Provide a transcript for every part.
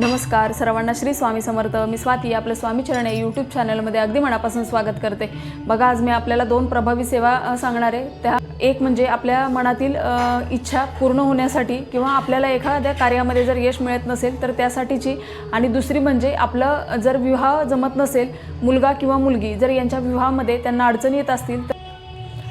नमस्कार. सर्वांना श्री स्वामी समर्थ. मी स्वाती आपलं स्वामी चरण यूट्यूब चॅनलमध्ये अगदी मनापासून स्वागत करते. बघा आज मी आपल्याला दोन प्रभावी सेवा सांगणार आहे. त्या एक म्हणजे आपल्या मनातील इच्छा पूर्ण होण्यासाठी किंवा आपल्याला एखाद्या कार्यामध्ये जर यश मिळत नसेल तर त्यासाठीची. आणि दुसरी म्हणजे आपलं जर विवाह जमत नसेल मुलगा किंवा मुलगी जर यांच्या विवाहामध्ये त्यांना अडचणी येत असतील तर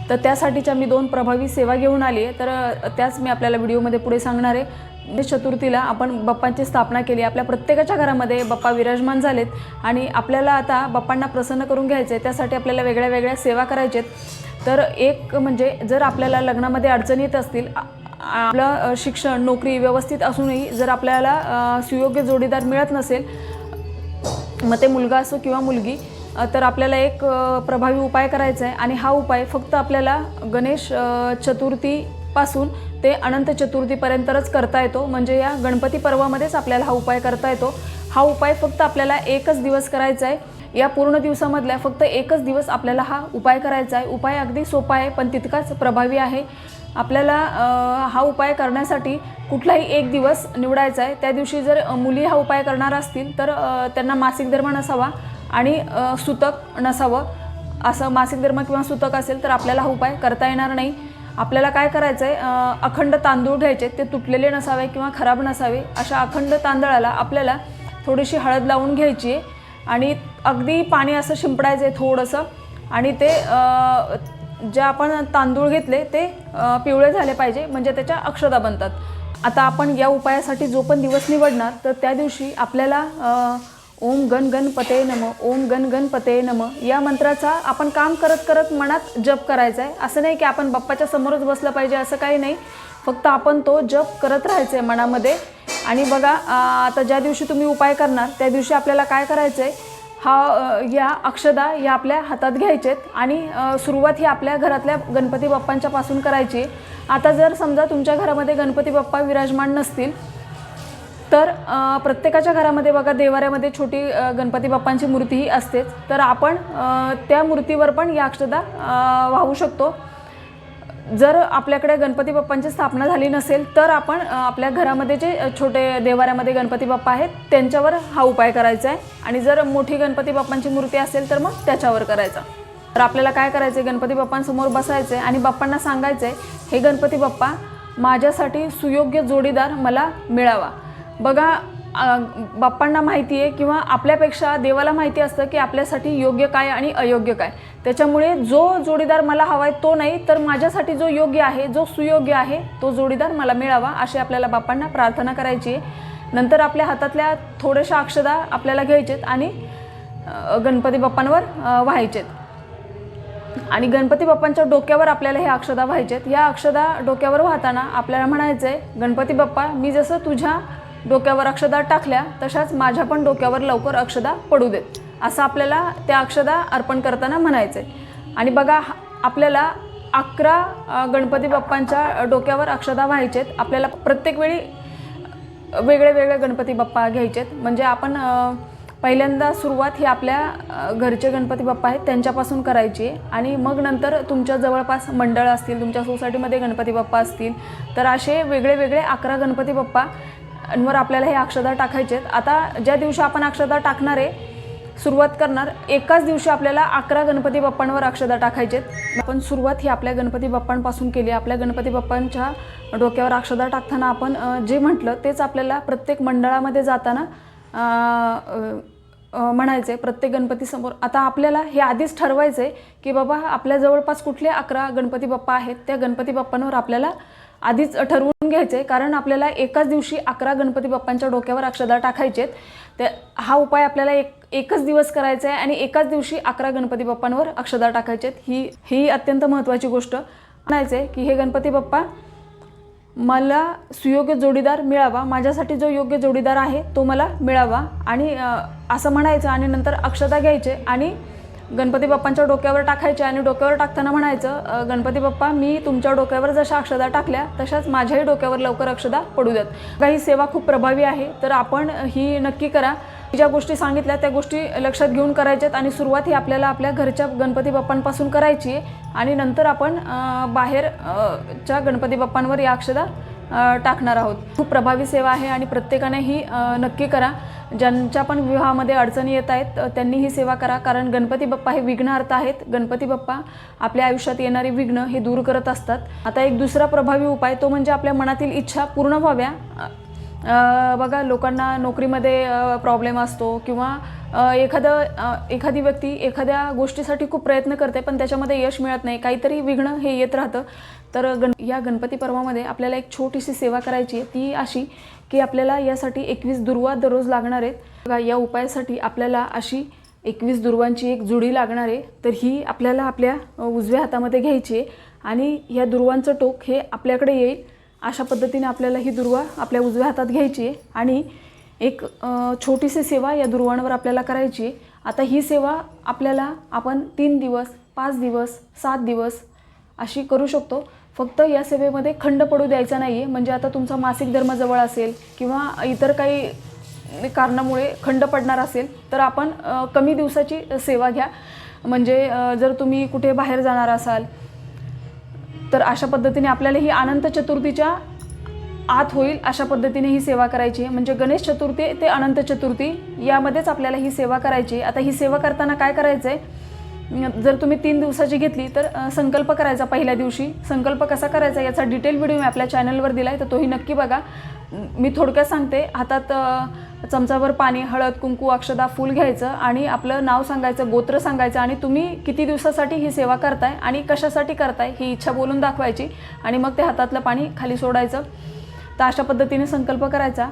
तर त्यासाठीच्या मी दोन प्रभावी सेवा घेऊन आली आहे. तर त्याच मी आपल्याला व्हिडिओमध्ये पुढे सांगणार आहे. चतुर्थीला आपण बाप्पांची स्थापना केली. आपल्या प्रत्येकाच्या घरामध्ये बाप्पा विराजमान झालेत आणि आपल्याला आता बाप्पांना प्रसन्न करून घ्यायचे त्यासाठी आपल्याला वेगळ्या वेगळ्या सेवा करायच्यात तर एक म्हणजे जर आपल्याला लग्नामध्ये अडचणी येत असतील आपलं शिक्षण नोकरी व्यवस्थित असूनही जर आपल्याला सुयोग्य जोडीदार मिळत नसेल मग ते मुलगा असो किंवा मुलगी तर आपल्याला एक प्रभावी उपाय करायचा आहे आणि हा उपाय फक्त आपल्याला गणेश चतुर्थीपासून ते अनंत चतुर्थीपर्यंतच करता येतो. म्हणजे या गणपती पर्वामध्येच आपल्याला हा उपाय करता येतो. हा उपाय फक्त आपल्याला एकच दिवस करायचा आहे. या पूर्ण दिवसामधल्या फक्त एकच दिवस आपल्याला हा उपाय करायचा आहे. उपाय अगदी सोपा आहे पण तितकाच प्रभावी आहे. आपल्याला हा उपाय करण्यासाठी कुठलाही एक दिवस निवडायचा आहे. त्या दिवशी जर मुली हा उपाय करणार असतील तर त्यांना मासिक धर्म नसावा आणि सुतक नसावं. असं मासिक धर्म किंवा सुतक असेल तर आपल्याला हा उपाय करता येणार नाही. आपल्याला काय करायचं आहे अखंड तांदूळ घ्यायचे ते तुटलेले नसावे किंवा खराब नसावे अशा अखंड तांदळाला आपल्याला थोडीशी हळद लावून घ्यायची आहे. आणि अगदी पाणी असं शिंपडायचं आहे थोडंसं. आणि ते जे आपण तांदूळ घेतले ते पिवळे झाले पाहिजे म्हणजे त्याच्या अक्षदा बनतात. आता आपण या उपायासाठी जो पण दिवस निवडणार तर त्या दिवशी आपल्याला ओम गण गणपते नम ओम गण गणपते नम. या मंत्राचा आपण काम करत करत मनात जप करायचा आहे असं नाही की आपण बाप्पाच्या समोरच बसलं पाहिजे असं काही नाही. फक्त आपण तो जप करत राहायचं आहे मनामध्ये. आणि बघा आता ज्या दिवशी तुम्ही उपाय करणार त्या दिवशी आपल्याला काय करायचं आहे हा या अक्षदा या आपल्या हातात घ्यायचेत. आणि सुरुवात ही आपल्या घरातल्या गणपती बाप्पांच्यापासून करायची. आता जर समजा तुमच्या घरामध्ये गणपती बाप्पा विराजमान नसतील तर प्रत्येकाच्या घरामध्ये बघा देवाऱ्यामध्ये छोटी गणपती बाप्पांची मूर्तीही असतेच. तर आपण त्या मूर्तीवर पण या अक्षदा वाहू शकतो. जर आपल्याकडे गणपती बाप्पांची स्थापना झाली नसेल तर आपण आपल्या घरामध्ये जे छोटे देवाऱ्यामध्ये गणपती बाप्पा आहेत त्यांच्यावर हा उपाय करायचा आहे आणि जर मोठी गणपती बाप्पांची मूर्ती असेल तर मग त्याच्यावर करायचा. तर आपल्याला काय करायचं आहे गणपती बाप्पांसमोर बसायचं आहे आणि बाप्पांना सांगायचं आहे हे गणपती बाप्पा माझ्यासाठी सुयोग्य जोडीदार मला मिळावा. बघा बाप्पांना माहिती आहे किंवा आपल्यापेक्षा देवाला माहिती असतं की आपल्यासाठी योग्य काय आणि अयोग्य काय. त्याच्यामुळे जो जोडीदार मला हवा आहे तो नाही तर माझ्यासाठी जो योग्य आहे जो सुयोग्य आहे तो जोडीदार मला मिळावा अशी आपल्याला बाप्पांना प्रार्थना करायची आहे. नंतर आपल्या हातातल्या थोड्याशा अक्षदा आपल्याला घ्यायचेत आणि गणपती बाप्पांवर व्हायचेत. आणि गणपती बाप्पांच्या डोक्यावर आपल्याला हे अक्षदा व्हायचेत. या अक्षदा डोक्यावर वाहताना आपल्याला म्हणायचं आहे गणपती बाप्पा मी जसं तुझ्या डोक्यावर अक्षदा टाकल्या तशाच माझ्या पण डोक्यावर लवकर अक्षदा पडू देत. असं आपल्याला त्या अक्षदा अर्पण करताना म्हणायचं आहे आणि बघा हा- आपल्याला अकरा गणपती बाप्पांच्या डोक्यावर अक्षदा व्हायचेत. आपल्याला प्रत्येक वेळी वेगळे वेगळे गणपती बाप्पा घ्यायचेत. म्हणजे आपण पहिल्यांदा सुरुवात ही आपल्या घरचे गणपती बाप्पा आहेत त्यांच्यापासून करायची. आहे आणि मग नंतर तुमच्या जवळपास मंडळ असतील तुमच्या सोसायटीमध्ये गणपती बाप्पा असतील तर असे वेगळे वेगळे अकरा गणपती बाप्पा वर आपल्याला हे अक्षदा टाकायचे आहेत. आता ज्या दिवशी आपण अक्षदा टाकणार आहे सुरुवात करणार एकाच दिवशी आपल्याला अकरा गणपती बाप्पांवर अक्षदा टाकायचेत आपण सुरुवात ही आपल्या गणपती बाप्पांपासून केली आपल्या गणपती बाप्पांच्या डोक्यावर अक्षदा टाकताना आपण जे म्हटलं तेच आपल्याला प्रत्येक मंडळामध्ये जाताना म्हणायचं आहे प्रत्येक गणपतीसमोर आता आपल्याला हे आधीच ठरवायचं आहे की बाबा आपल्या जवळपास कुठले अकरा गणपती बाप्पा आहेत त्या गणपती बाप्पांवर आपल्याला आधीच ठरवून घ्यायचे कारण आपल्याला एकाच दिवशी अकरा गणपती बाप्पांच्या डोक्यावर अक्षदा टाकायचे आहेत त्या हा उपाय आपल्याला एक एकच दिवस करायचा आहे आणि एकाच दिवशी अकरा गणपती बाप्पांवर अक्षदा टाकायचे आहेत ही ही अत्यंत महत्त्वाची गोष्ट. म्हणायचं आहे की हे गणपती बाप्पा मला सुयोग्य जोडीदार मिळावा. माझ्यासाठी जो योग्य जोडीदार आहे तो मला मिळावा. आणि असं म्हणायचं आणि नंतर अक्षता घ्यायचे आणि गणपती बाप्पांच्या डोक्यावर टाकायचे आणि डोक्यावर टाकताना म्हणायचं गणपती बाप्पा मी तुमच्या डोक्यावर जशा अक्षदा टाकल्या तशाच माझ्याही डोक्यावर लवकर अक्षदा पडू द्यात काही सेवा खूप प्रभावी आहे तर आपण ही नक्की करा. ज्या गोष्टी सांगितल्या त्या गोष्टी लक्षात घेऊन करायच्यात आणि सुरुवात ही आपल्याला आपल्या घरच्या गणपती बाप्पांपासून करायची आहे. आणि नंतर आपण बाहेर च्या गणपती बाप्पांवर या अक्षदा टाकणार आहोत. खूप प्रभावी सेवा आहे आणि प्रत्येकाने ही नक्की करा. ज्यांच्या पण विवाहामध्ये अडचणी येत आहेत त्यांनी ही सेवा करा. कारण गणपती बाप्पा हे विघ्नहर्ता आहेत. गणपती बाप्पा आपल्या आयुष्यात येणारी विघ्न हे दूर करत असतात. आता एक दुसरा प्रभावी उपाय तो म्हणजे आपल्या मनातील इच्छा पूर्ण व्हाव्या. बघा लोकांना नोकरीमध्ये प्रॉब्लेम असतो किंवा एखादं एखादी व्यक्ती एखाद्या गोष्टीसाठी खूप प्रयत्न करते पण त्याच्यामध्ये यश मिळत नाही. काहीतरी विघ्न हे येत राहतं. तर गण या गणपती पर्वामध्ये आपल्याला एक छोटीशी सेवा करायची आहे. ती अशी की आपल्याला यासाठी एकवीस दुर्वा दररोज लागणार आहेत. बघा या उपायासाठी आपल्याला अशी एकवीस दुर्वांची एक जुडी लागणार आहे. तर ही आपल्याला आपल्या उजव्या हातामध्ये घ्यायची आहे. आणि या दुर्वांचं टोक हे आपल्याकडे येईल. अशा पद्धतीने आपल्याला ही दुर्वा आपल्या उजव्या हातात घ्यायची आहे आणि एक छोटीशी सेवा या दुर्वांवर आपल्याला करायची आहे. आता ही सेवा आपल्याला आपण तीन दिवस पाच दिवस सात दिवस अशी करू शकतो. फक्त या सेवेमध्ये खंड पडू द्यायचा नाही आहे म्हणजे आता तुमचा मासिक धर्म जवळ असेल किंवा इतर काही कारणामुळे खंड पडणार असेल तर आपण कमी दिवसाची सेवा घ्या. म्हणजे जर तुम्ही कुठे बाहेर जाणार असाल तर अशा पद्धतीने आपल्याला ही अनंत चतुर्थीच्या आत होईल अशा पद्धतीने ही सेवा करायची. आहे म्हणजे गणेश चतुर्थी ते अनंत चतुर्थी यामध्येच आपल्याला ही सेवा करायची. आहे आता ही सेवा करताना काय करायचं आहे जर तुम्ही तीन दिवसाची घेतली तर संकल्प करायचा पहिल्या दिवशी. संकल्प कसा करायचा याचा डिटेल व्हिडिओ मी आपल्या चॅनलवर दिला आहे तर तोही नक्की बघा. मी थोडक्यात सांगते हातात चमचाभर पाणी हळद कुंकू अक्षदा फूल घ्यायचं आणि आपलं नाव सांगायचं गोत्र सांगायचं आणि तुम्ही किती दिवसासाठी ही सेवा करताय आणि कशासाठी करताय ही इच्छा बोलून दाखवायची आणि मग ते हातातलं पाणी खाली सोडायचं. तर अशा पद्धतीने संकल्प करायचा.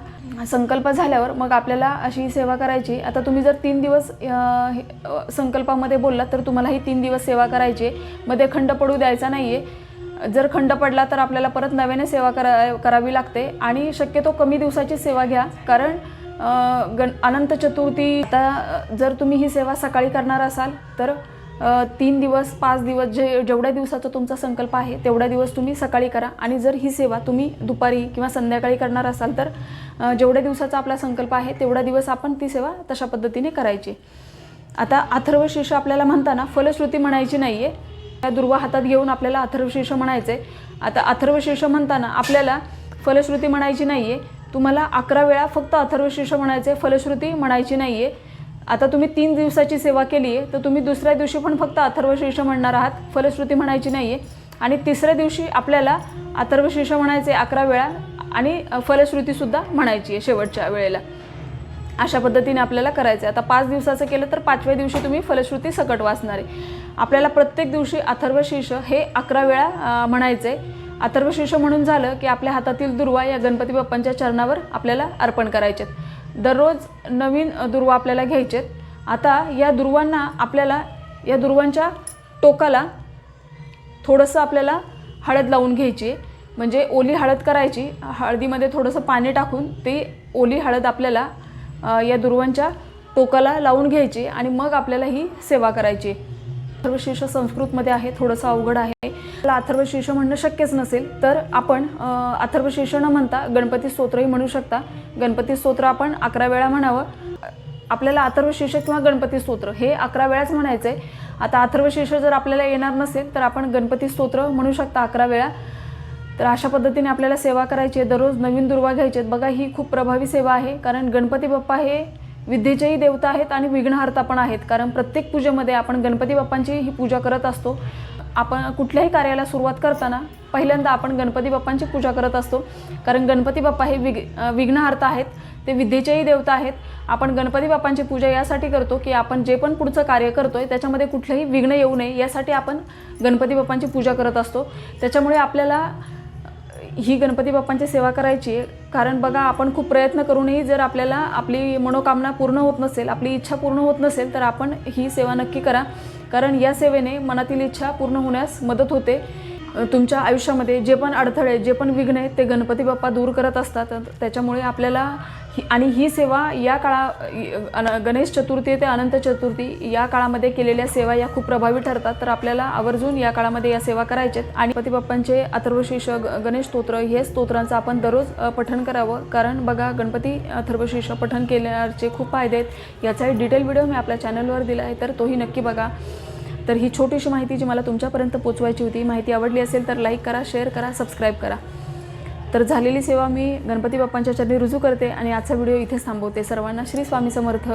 संकल्प झाल्यावर मग आपल्याला अशी सेवा करायची. आता तुम्ही जर तीन दिवस हे- संकल्पामध्ये बोललात तर तुम्हाला ही तीन दिवस सेवा करायची. आहे. मध्ये खंड पडू द्यायचा नाही आहे जर खंड पडला तर आपल्याला परत नव्याने सेवा करा करावी लागते आणि शक्यतो कमी दिवसाची सेवा घ्या. कारण गण अनंत चतुर्थी आता जर तुम्ही ही सेवा सकाळी करणार असाल तर तीन दिवस पाच दिवस जे जेवढ्या दिवसाचा तुमचा संकल्प आहे तेवढ्या दिवस तुम्ही सकाळी करा. आणि जर ही सेवा तुम्ही दुपारी किंवा संध्याकाळी करणार असाल तर जेवढ्या दिवसाचा आपला संकल्प आहे तेवढा दिवस आपण ती सेवा तशा पद्धतीने करायची. आता अथर्वशीर्ष आपल्याला म्हणताना फलश्रुती म्हणायची नाही आहे त्या दुर्वा हातात घेऊन आपल्याला अथर्वशीर्ष म्हणायचं आहे आता अथर्वशीर्ष म्हणताना आपल्याला फलश्रुती म्हणायची नाही आहे तुम्हाला अकरा वेळा फक्त अथर्वशीर्ष म्हणायचे फलश्रुती म्हणायची नाही आहे आता तुम्ही तीन दिवसाची सेवा केली आहे तर तुम्ही दुसऱ्या दिवशी पण फक्त अथर्वशीर्ष म्हणणार आहात फलश्रुती म्हणायची नाही आहे आणि तिसऱ्या दिवशी आपल्याला अथर्वशीर्ष म्हणायचे अकरा वेळा आणि फलश्रुतीसुद्धा म्हणायची आहे शेवटच्या वेळेला. अशा पद्धतीने आपल्याला करायचं आहे. आता पाच दिवसाचं केलं तर पाचव्या दिवशी तुम्ही फलश्रुती सकट वाचणार आहे. आपल्याला प्रत्येक दिवशी अथर्वशीर्ष हे अकरा वेळा म्हणायचं आहे अथर्वशीर्ष म्हणून झालं की आपल्या हातातील दुर्वा या गणपती बाप्पांच्या चरणावर आपल्याला अर्पण करायचेत. दररोज नवीन दुर्वा आपल्याला घ्यायचेत. आता या दुर्वांना आपल्याला या दुर्वांच्या टोकाला थोडंसं आपल्याला हळद लावून घ्यायची. म्हणजे ओली हळद करायची. हळदीमध्ये थोडंसं पाणी टाकून ती ओली हळद आपल्याला या दुर्वांच्या टोकाला लावून घ्यायची आणि मग आपल्याला ही सेवा करायची. अथर्वशीर्ष संस्कृतमध्ये आहे. थोडंसं अवघड आहे. मला अथर्वशीर्ष म्हणणं शक्यच नसेल तर आपण अथर्वशीर्ष न म्हणता गणपती स्तोत्रही म्हणू शकता. गणपती स्तोत्र आपण अकरा वेळा म्हणावं. आपल्याला अथर्वशीर्ष किंवा गणपती स्तोत्र हे अकरा वेळाच म्हणायचं आहे आता अथर्वशीर्ष जर आपल्याला येणार नसेल तर आपण गणपती स्तोत्र म्हणू शकता अकरा वेळा. तर अशा पद्धतीने आपल्याला सेवा करायची आहे. दररोज नवीन दुर्वा घ्यायचे आहेत. बघा ही खूप प्रभावी सेवा आहे. कारण गणपती बाप्पा हे विद्येचेही देवता आहेत आणि विघ्नहर्ता पण आहेत. कारण प्रत्येक पूजेमध्ये आपण गणपती बाप्पांची ही पूजा करत असतो. आपण कुठल्याही कार्याला सुरुवात करताना पहिल्यांदा आपण गणपती बाप्पांची पूजा करत असतो. कारण गणपती बाप्पा हे विघ अं, विघ्नहर्ता आहेत. ते विद्येचेही देवता आहेत. आपण गणपती बाप्पांची पूजा यासाठी करतो की आपण जे पण पुढचं कार्य करतो आहे त्याच्यामध्ये कुठलंही विघ्न येऊ नये यासाठी आपण गणपती बाप्पांची पूजा करत असतो. त्याच्यामुळे आपल्याला ही गणपती बाप्पांची सेवा करायची आहे. कारण बघा आपण खूप प्रयत्न करूनही जर आपल्याला आपली मनोकामना पूर्ण होत नसेल आपली इच्छा पूर्ण होत नसेल तर आपण ही सेवा नक्की करा. कारण या सेवेने मनातील इच्छा पूर्ण होण्यास मदत होते. तुमच्या आयुष्यामध्ये जे पण अडथळे जे पण विघ्न आहेत ते गणपती बाप्पा दूर करत असतात. त्याच्यामुळे आपल्याला ही आणि ही सेवा या काळा अन- गणेश चतुर्थी ते अनंत चतुर्थी या काळामध्ये केलेल्या सेवा या खूप प्रभावी ठरतात. तर आपल्याला आवर्जून या काळामध्ये या सेवा करायच्यात आणि गणपती बाप्पांचे अथर्वशीर्ष ग- गणेश स्तोत्र हे स्तोत्रांचं आपण दररोज पठण करावं. कारण बघा गणपती अथर्वशीर्ष पठण केल्याचे खूप फायदे आहेत. याचाही डिटेल व्हिडिओ मी आपल्या चॅनलवर दिला आहे तर तोही नक्की बघा. तर ही छोटीशी माहिती जी मला तुमच्यापर्यंत पोचवायची होती माहिती आवडली असेल तर लाईक करा शेअर करा सबस्क्राईब करा. तर झालेली सेवा मी गणपती बाप्पांच्या चरणी रुजू करते आणि आजचा व्हिडिओ इथेच थांबवते. सर्वांना श्री स्वामी समर्थ.